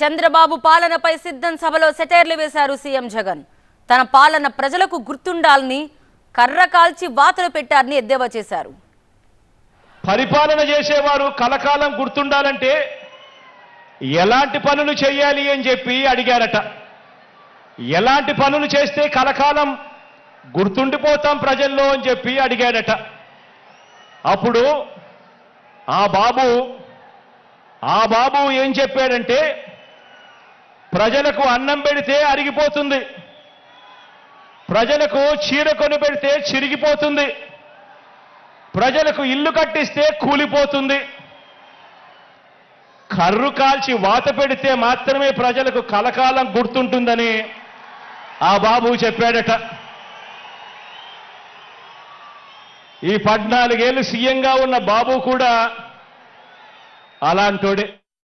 చంద్రబాబు పాలనపై సిద్ధం సభలో సెటైర్లు వేశారు సీఎం జగన్. తన పాలన ప్రజలకు గుర్తుండాలని కర్ర కాల్చి వాతలు పెట్టారని ఎద్దేవా చేశారు. పరిపాలన చేసేవారు కలకాలం గుర్తుండాలంటే ఎలాంటి పనులు చేయాలి అని చెప్పి అడిగారట. ఎలాంటి పనులు చేస్తే కలకాలం గుర్తుండిపోతాం ప్రజల్లో అని చెప్పి అడిగాడట. అప్పుడు ఆ బాబు ఆ బాబు ఏం చెప్పాడంటే ప్రజలకు అన్నం పెడితే అరిగిపోతుంది. ప్రజలకు చీర కొని పెడితే చిరిగిపోతుంది. ప్రజలకు ఇల్లు కట్టిస్తే కూలిపోతుంది. కర్రు కాల్చి వాత పెడితే మాత్రమే ప్రజలకు కలకాలం గుర్తుంటుందని ఆ బాబు చెప్పాడట. ఈ పద్నాలుగేళ్ళు సీఎంగా ఉన్న బాబు కూడా అలాంటోడే.